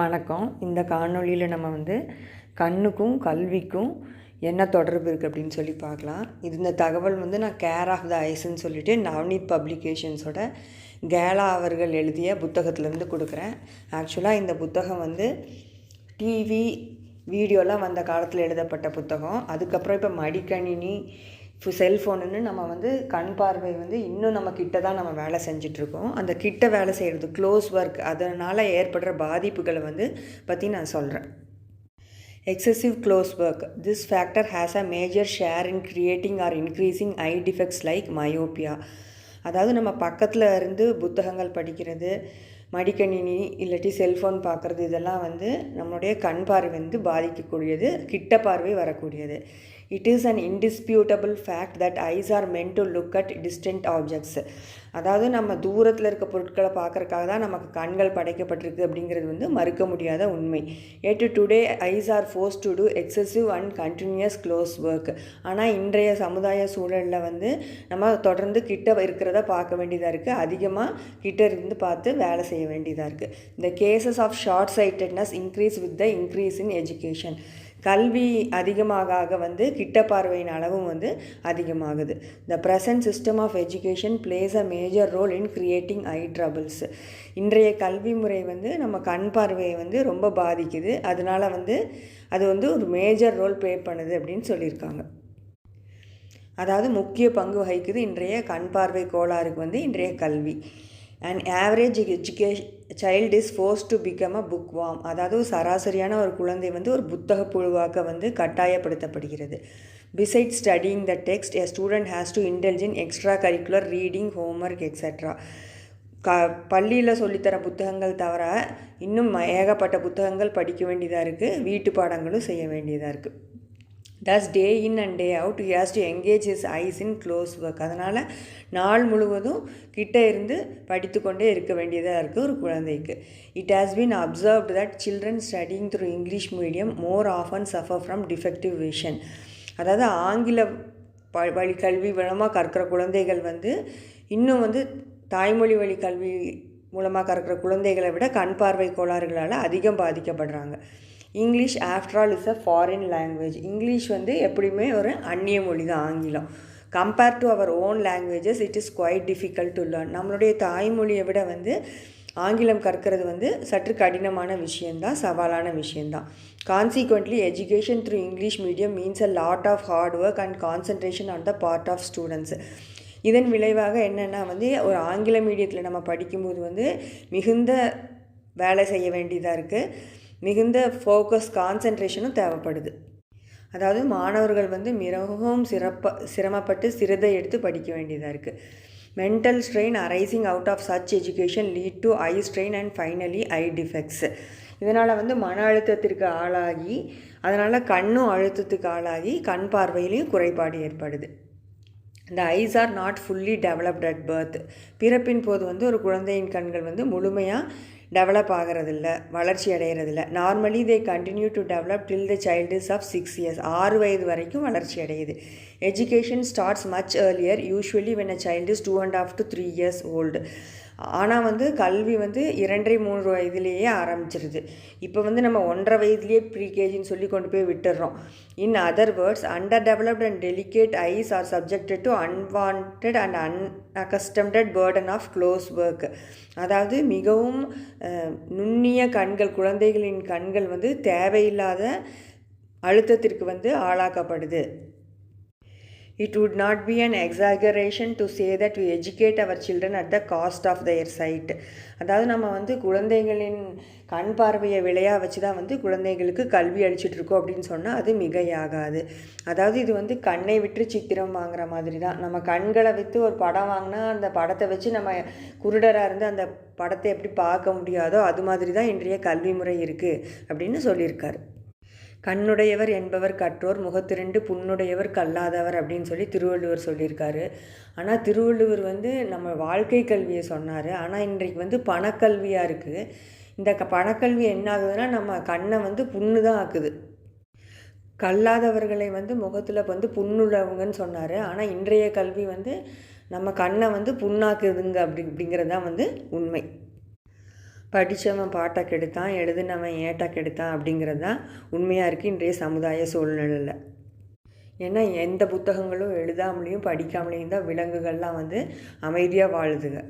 வணக்கம். இந்த காணொளியில் நம்ம வந்து கண்ணுக்கும் கல்விக்கும் என்ன தொடர்பு இருக்குது அப்படின்னு சொல்லி பார்க்கலாம். இது இந்த தகவல் வந்து நான் கேர் ஆஃப் த ஐஸ்ன்னு சொல்லிட்டு நவநீத் பப்ளிகேஷன்ஸோட கேலா அவர்கள் எழுதிய புத்தகத்திலேருந்து கொடுக்குறேன். ஆக்சுவலாக இந்த புத்தகம் வந்து டிவி வீடியோலாம் வந்த காலத்தில் எழுதப்பட்ட புத்தகம். அதுக்கப்புறம் இப்போ மடிக்கணினி செல்ஃபோனுன்னு நம்ம வந்து கண் பார்வை வந்து இன்னும் நம்ம கிட்ட தான் நம்ம வேலை செஞ்சிட்ருக்கோம் அந்த கிட்ட வேலை செய்கிறது க்ளோஸ் ஒர்க் அதனால் ஏற்படுற பாதிப்புகளை வந்து பற்றி நான் சொல்கிறேன் excessive close work this factor has a major share in creating or increasing eye defects like myopia அதாவது நம்ம பக்கத்தில் இருந்து புத்தகங்கள் படிக்கிறது மடிக்கணினி இல்லாட்டி செல்ஃபோன் பார்க்குறது இதெல்லாம் வந்து நம்மளுடைய கண் பார்வை வந்து பாதிக்கக்கூடியது கிட்ட பார்வை வரக்கூடியது. It is an indisputable fact that eyes are meant to look at distant objects அதாவது நம்ம தூரத்தில் இருக்க பொருட்களை பார்க்குறக்காக தான் நமக்கு கண்கள் படைக்கப்பட்டிருக்கு அப்படிங்கிறது வந்து மறுக்க முடியாத உண்மை. Yet today eyes are forced to do excessive and continuous close work ஆனால் இன்றைய சமுதாய சூழலில் வந்து நம்ம தொடர்ந்து கிட்ட இருக்கிறத பார்க்க வேண்டியதாக இருக்குது அதிகமாக கிட்ட இருந்து பார்த்து வேலை செய்ய வேண்டியதாக இருக்குது இந்த cases of short sightedness increase with the increase in education கல்வி அதிகமாக ஆக வந்து கிட்ட பார்வையின் அளவும் வந்து அதிகமாகுது. The present system of education plays a major role in creating eye troubles இன்றைய கல்வி முறை வந்து நம்ம கண் பார்வையை வந்து ரொம்ப பாதிக்குது. அதனால் வந்து அது வந்து ஒரு மேஜர் ரோல் ப்ளே பண்ணுது அப்படின்னு சொல்லியிருக்காங்க. அதாவது முக்கிய பங்கு வகிக்குது இன்றைய கண் பார்வை கோளாறுக்கு வந்து இன்றைய கல்வி. And average education child is force to become a book worm அதாவது சராசரியான ஒரு குழந்தை வந்து ஒரு புத்தக புழுவாக வந்து கட்டாயப்படுத்தப்படுகிறது. Beside studying the text a student has to intelligent extra curricular reading homework extra க பள்ளியில் சொல்லித்தர புத்தகங்கள் தவிர இன்னும் ஏகப்பட்ட புத்தகங்கள் படிக்க வேண்டியதாக இருக்குது வீட்டு பாடங்களும் செய்ய வேண்டியதாக இருக்குது thus day in and day out he has to engage his eyes in close work அதனால் நாள் முழுவதும் கிட்டே இருந்து படித்துக்கொண்டே இருக்க வேண்டியதாக இருக்குது ஒரு குழந்தைக்கு. It has been observed that children studying through English medium more often suffer from defective vision அதாவது ஆங்கில ப வழி கல்வி மூலமாக கற்கிற குழந்தைகள் வந்து இன்னும் வந்து தாய்மொழி வழி கல்வி மூலமாக கற்கிற குழந்தைகளை விட கண் பார்வை கோளாறுகளால் அதிகம் பாதிக்கப்படுறாங்க. English after all is a foreign language English வந்து எப்படியுமே ஒரு அந்நிய மொழி தான் ஆங்கிலம். Compare to our own languages it is quite difficult to learn நம்மளுடைய தாய்மொழியை விட வந்து ஆங்கிலம் கற்கிறது வந்து சற்று கடினமான விஷயந்தான் சவாலான விஷயந்தான் consequently education through English medium means a lot of hard work and concentration on the part of students இதன் விளைவாக என்னென்னா வந்து ஒரு ஆங்கில மீடியத்தில் நம்ம படிக்கும்போது வந்து மிகுந்த வேலை செய்ய வேண்டியதாக இருக்குது மிகுந்த ஃபோக்கஸ் கான்சன்ட்ரேஷனும் தேவைப்படுது. அதாவது மாணவர்கள் வந்து மிகவும் சிறப்ப சிரமப்பட்டு சிரதை எடுத்து படிக்க வேண்டியதாக இருக்குது mental strain arising out of such education lead to eye strain and finally eye defects இதனால் வந்து மன அழுத்தத்திற்கு ஆளாகி அதனால் கண்ணும் அழுத்தத்துக்கு ஆளாகி கண் பார்வையிலையும் குறைபாடு ஏற்படுது. இந்த eyes are not fully developed at birth பிறப்பின் போது வந்து ஒரு குழந்தையின் கண்கள் வந்து முழுமையாக டெவலப் ஆகிறதில்ல வளர்ச்சி அடைகிறதில்ல. Normally they continue to develop till the child is of six years ஆறு வயது வரைக்கும் வளர்ச்சி அடையுது. Education starts much earlier usually when a child is two and half to three years old ஆனால் வந்து கல்வி வந்து இரண்டரை மூன்று வயதுலேயே ஆரம்பிச்சிருது. இப்போ வந்து நம்ம ஒன்றரை வயதுலேயே ப்ரீகேஜின்னு சொல்லி கொண்டு போய் விட்டுடுறோம் in other words underdeveloped and delicate eyes are subjected to unwanted and unaccustomed burden of close work அதாவது மிகவும் நுண்ணிய கண்கள் குழந்தைகளின் கண்கள் வந்து தேவையில்லாத அழுத்தத்திற்கு வந்து ஆளாக்கப்படுது. It would not be an exaggeration to say that we educate our children at the cost of their sight அதாவது நம்ம வந்து குழந்தைகளின் கண் பார்வையை விளையா வச்சு தான் வந்து குழந்தைகளுக்கு கல்வி அளிச்சிட்ருக்கோம் அப்படின்னு சொன்னால் அது மிகையாகாது. அதாவது இது வந்து கண்ணை விட்டு சித்திரம் வாங்குற மாதிரி தான் நம்ம கண்களை விற்று ஒரு படம் வாங்கினா அந்த படத்தை வச்சு நம்ம குருடராக இருந்து அந்த படத்தை எப்படி பார்க்க முடியாதோ அது மாதிரி தான் இன்றைய கல்வி முறை இருக்குது அப்படின்னு சொல்லியிருக்காரு. கண்ணுடையவர் என்பவர் கற்றோர் முகத்திரண்டு புண்ணுடையவர் கல்லாதவர் அப்படின்னு சொல்லி திருவள்ளுவர் சொல்லியிருக்காரு. ஆனால் திருவள்ளுவர் வந்து நம்ம வாழ்க்கை கல்வியை சொன்னார். ஆனால் இன்றைக்கு வந்து பணக்கல்வியாக இருக்குது இந்த க பணக்கல்வி என்ன ஆகுதுன்னா நம்ம கண்ணை வந்து புண்ணு தான் ஆக்குது. கல்லாதவர்களை வந்து முகத்தில் வந்து புண்ணுள்ளவங்கன்னு சொன்னார். ஆனால் இன்றைய கல்வி வந்து நம்ம கண்ணை வந்து புண்ணாக்குதுங்க அப்படி அப்படிங்கிறது தான் வந்து உண்மை. படித்தவன் பாட்டை கெடுத்தான் எழுதுனவன் ஏட்டா கெடுத்தான் அப்படிங்கிறது தான் உண்மையாக இருக்குது இன்றைய சமுதாய சூழ்நிலையில். ஏன்னா எந்த புத்தகங்களும் எழுதாமலேயும் படிக்காமலேயும் தான் விலங்குகள்லாம் வந்து அமைதியாக வாழுதுங்க.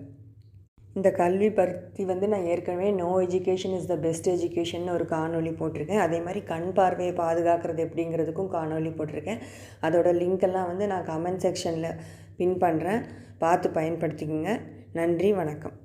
இந்த கல்வி பற்றி வந்து நான் ஏற்கனவே no education is the best education ஒரு காணொலி போட்டிருக்கேன். அதே மாதிரி கண் பார்வையை பாதுகாக்கிறது எப்படிங்கிறதுக்கும் காணொலி போட்டிருக்கேன். அதோடய லிங்க் எல்லாம் வந்து நான் கமெண்ட் செக்ஷனில் பின் பண்ணுறேன் பார்த்து பயன்படுத்திக்கோங்க. நன்றி வணக்கம்.